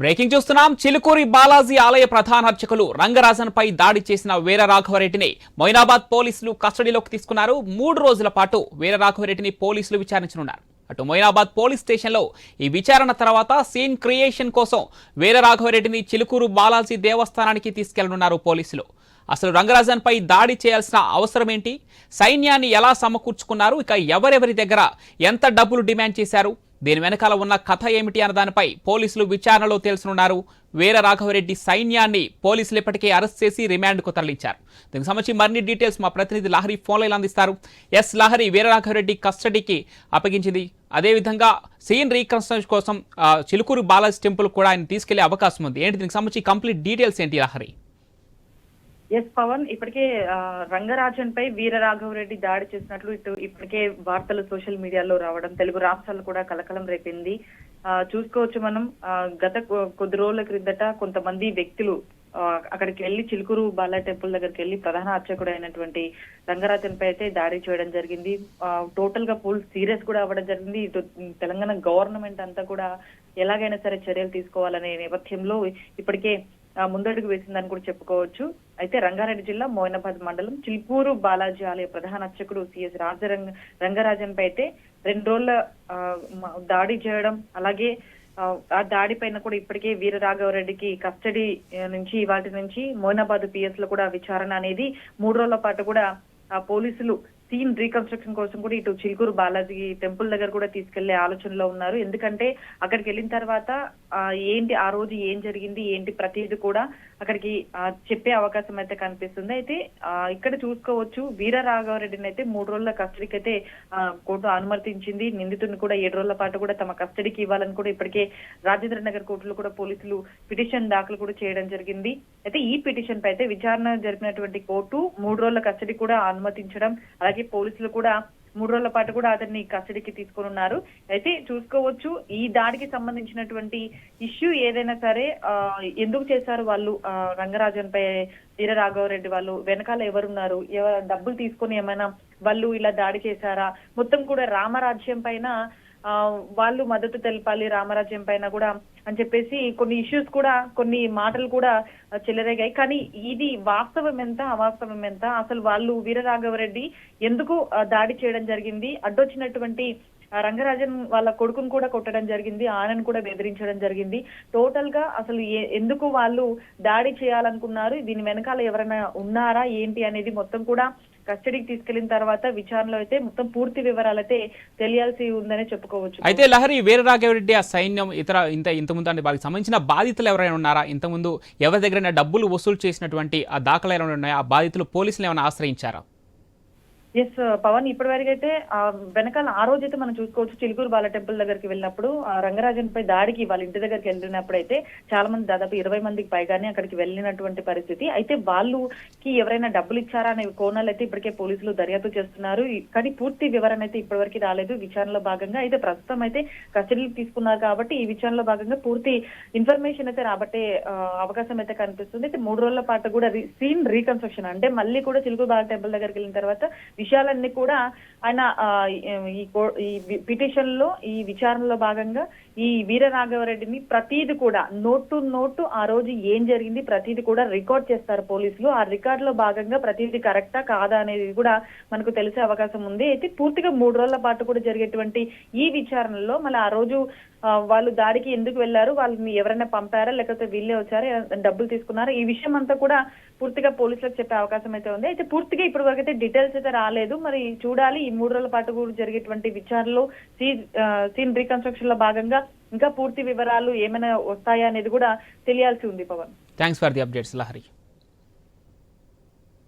Breaking చూస్తున్నాం చిలుకూరి బాలాజీ ఆలయ ప్రధాన అర్చకులు రంగరాజన్పై దాడి చేసిన వీర రాఘవరెడ్డిని మొయినాబాద్ పోలీసులు కస్టడీలోకి తీసుకున్నారు. మూడు రోజుల పాటు వీర రాఘవరెడ్డిని పోలీసులు విచారించనున్నారు. అటు మొయినాబాద్ పోలీస్ స్టేషన్లో ఈ విచారణ తర్వాత సీన్ క్రియేషన్ కోసం వీర రాఘవరెడ్డిని చిలుకూరు బాలాజీ దేవస్థానానికి తీసుకెళ్ళనున్నారు పోలీసులు. అసలు రంగరాజన్పై దాడి చేయాల్సిన అవసరం ఏంటి? సైన్యాన్ని ఎలా సమకూర్చుకున్నారు? ఇక ఎవరెవరి దగ్గర ఎంత డబ్బులు డిమాండ్ చేశారు? దీని వెనకాల ఉన్న కథ ఏమిటి అన్న దానిపై పోలీసులు విచారణలో తెలుసునున్నారు వీర రాఘవరెడ్డి సైన్యాన్ని పోలీసులు ఇప్పటికే అరెస్ట్ చేసి రిమాండ్కు తరలించారు. దీనికి సంబంధించి మరిన్ని డీటెయిల్స్ మా ప్రతినిధి లహరి ఫోన్లో అందిస్తారు. ఎస్ లహరి వీర రాఘవరెడ్డి కస్టడీకి అప్పగించింది. అదేవిధంగా సీన్ రీకన్స్ట్రక్షన్ కోసం చిలుకూరు బాలాజీ టెంపుల్ కూడా ఆయన తీసుకెళ్ళే అవకాశం ఉంది. ఏంటి దీనికి సంబంధించి కంప్లీట్ డీటెయిల్స్ ఏంటి లహరి? ఎస్ పవన్ ఇప్పటికే ఆ, రంగరాజన్ పై వీరరాఘవరెడ్డి దాడి చేసినట్లు ఇటు ఇప్పటికే వార్తలు సోషల్ మీడియాలో రావడం తెలుగు రాష్ట్రాలు కూడా కలకలం రేపింది. ఆ, చూసుకోవచ్చు మనం ఆ, గత కొద్ది రోజుల క్రిందట కొంతమంది వ్యక్తులు ఆ, అక్కడికి వెళ్ళి చిలుకూరు బాలా టెంపుల్ దగ్గరికి వెళ్ళి ప్రధాన అర్చకుడు అయినటువంటి రంగరాజన్ పై అయితే దాడి చేయడం జరిగింది. టోటల్గా ఫుల్ సీరియస్ కూడా అవ్వడం జరిగింది. ఇటు తెలంగాణ గవర్నమెంట్ అంతా కూడా ఎలాగైనా సరే చర్యలు తీసుకోవాలనే నేపథ్యంలో ఇప్పటికే ముందడుగు వేసిందని కూడా చెప్పుకోవచ్చు. అయితే రంగారెడ్డి జిల్లా మోయినాబాద్ మండలం చిల్పూరు బాలాజీ ఆలయ ప్రధాన అర్చకుడు సిఎస్ రాజరంగ రంగరాజన్పై అయితే రెండు రోజుల ఆ, దాడి చేయడం అలాగే ఆ, దాడి పైన కూడా ఇప్పటికే వీరరాఘవరెడ్డికి కస్టడీ నుంచి వాటి నుంచి మోయినాబాద్ పిఎస్లో కూడా విచారణ అనేది మూడు రోజుల పాటు కూడా ఆ పోలీసులు సీన్ రీకన్స్ట్రక్షన్ కోసం కూడా ఇటు చిలుకూరు బాలాజీ టెంపుల్ దగ్గర కూడా తీసుకెళ్ళే ఆలోచనలో ఉన్నారు. ఎందుకంటే అక్కడికి వెళ్ళిన తర్వాత ఏంటి ఆ రోజు ఏం జరిగింది ఏంటి ప్రతిదీ కూడా అక్కడికి చెప్పే అవకాశం అయితే కనిపిస్తుంది. అయితే ఇక్కడ చూసుకోవచ్చు వీర రాఘవరెడ్డిని అయితే మూడు రోజుల కస్టడీకి అయితే కోర్టు అనుమతించింది. నిందితుడిని కూడా ఏడు రోజుల పాటు కూడా తమ కస్టడీకి ఇవ్వాలని కూడా ఇప్పటికే రాజేంద్ర నగర్ కోర్టులో కూడా పోలీసులు పిటిషన్ దాఖలు కూడా చేయడం జరిగింది. అయితే ఈ పిటిషన్ పై అయితే విచారణ జరిపినటువంటి కోర్టు మూడు రోజుల కస్టడీ కూడా అనుమతించడం అలాగే పోలీసులు కూడా మూడు రోజుల పాటు కూడా అతన్ని కస్టడీకి తీసుకొని ఉన్నారు. అయితే చూసుకోవచ్చు ఈ దాడికి సంబంధించినటువంటి ఇష్యూ ఏదైనా సరే ఆ, ఎందుకు చేశారు వాళ్ళు? ఆ, రంగరాజన్ పై వీర రాఘవరెడ్డి వాళ్ళు వెనకాల ఎవరున్నారు? ఎవరు డబ్బులు తీసుకొని ఏమైనా వాళ్ళు ఇలా దాడి చేశారా? మొత్తం కూడా రామరాజ్యం పైన వాళ్ళు మద్దతు తెలపాలి రామరాజ్యం పైన కూడా అని చెప్పేసి కొన్ని ఇష్యూస్ కూడా కొన్ని మాటలు కూడా చెలరేగాయి. కానీ ఇది వాస్తవం ఎంత అవాస్తవం ఎంత? అసలు వాళ్ళు వీరరాఘవరెడ్డి ఎందుకు దాడి చేయడం జరిగింది? అడ్డొచ్చినటువంటి రంగరాజన్ వాళ్ళ కొడుకును కూడా కొట్టడం జరిగింది ఆయనను కూడా బెదిరించడం జరిగింది. టోటల్గా అసలు ఎందుకు వాళ్ళు దాడి చేయాలనుకున్నారు? దీని వెనకాల ఎవరైనా ఉన్నారా? ఏంటి అనేది మొత్తం కూడా కస్టడీకి తీసుకెళ్ళిన తర్వాత విచారణలో అయితే మొత్తం పూర్తి వివరాలు అయితే తెలియాల్సి ఉందని చెప్పుకోవచ్చు. అయితే లహరి వీర రాఘవరెడ్డి ఆ సైన్యం ఇతర ఇంత ఇంతకుముందు అంటే వారికి సంబంధించిన బాధితులు ఎవరైనా ఉన్నారా? ఇంతకుముందు ఎవరి దగ్గరైనా డబ్బులు వసూలు చేసినటువంటి ఆ దాఖలు ఏమైనా ఉన్నాయా? ఆ బాధితులు పోలీసులు ఏమైనా ఆశ్రయించారా? ఎస్ uh, పవన్ ఇప్పటి వరకు అయితే వెనకాల ఆ రోజు అయితే మనం చూసుకోవచ్చు చిలుకూరు బాల టెంపుల్ దగ్గరికి వెళ్ళినప్పుడు ఆ రంగరాజన్ పై దాడికి వాళ్ళ ఇంటి దగ్గరికి వెళ్ళినప్పుడు అయితే చాలా మంది దాదాపు ఇరవై మందికి పైగానే అక్కడికి వెళ్ళినటువంటి పరిస్థితి. అయితే వాళ్ళకి ఎవరైనా డబ్బులు ఇచ్చారా అనే కోణాలు అయితే ఇప్పటికే పోలీసులు దర్యాప్తు చేస్తున్నారు. కానీ పూర్తి వివరణ అయితే ఇప్పటివరకు రాలేదు విచారణలో భాగంగా. అయితే ప్రస్తుతం అయితే కస్టడీలు తీసుకున్నారు కాబట్టి ఈ విచారణలో భాగంగా పూర్తి ఇన్ఫర్మేషన్ అయితే రాబట్టే అవకాశం అయితే కనిపిస్తుంది. అయితే మూడు రోజుల పాటు కూడా సీన్ రీకన్స్ట్రక్షన్ అంటే మళ్ళీ కూడా చిలుకూరు బాల టెంపుల్ దగ్గరికి వెళ్ళిన తర్వాత విషయాలన్నీ కూడా ఆయన ఆ, ఈ కో- ఈ పిటిషన్లో ఈ విచారణలో భాగంగా ఈ వీర రాఘవరెడ్డిని ప్రతిది కూడా నోట్ టు నోట్ ఆ రోజు ఏం జరిగింది ప్రతిది కూడా రికార్డ్ చేస్తారు పోలీసులు. ఆ రికార్డ్లో భాగంగా ప్రతిది కరెక్టా కాదా అనేది కూడా మనకు తెలిసే అవకాశం ఉంది. అయితే పూర్తిగా మూడు రోజుల పాటు కూడా జరిగేటువంటి ఈ విచారణలో మళ్ళీ ఆ రోజు వాళ్ళు దాడికి ఎందుకు వెళ్ళారు వాళ్ళని ఎవరైనా పంపారా? లేకపోతే వీళ్ళే వచ్చారా? డబ్బులు తీసుకున్నారా? ఈ విషయం అంతా కూడా పూర్తిగా పోలీసులకు చెప్పే అవకాశం అయితే ఉంది. అయితే పూర్తిగా ఇప్పటి వరకు అయితే డీటెయిల్స్ అయితే రాలేదు. మరి చూడాలి. ఈ మూడు రోజుల పాటు కూడా జరిగేటువంటి విచారణలో సీ సీన్ రీకన్స్ట్రక్షన్లో భాగంగా ఇంకా పూర్తి వివరాలు ఏమైనా వస్తాయా అనేది కూడా తెలియాల్సి ఉంది Pavan. Thanks for the updates Lahari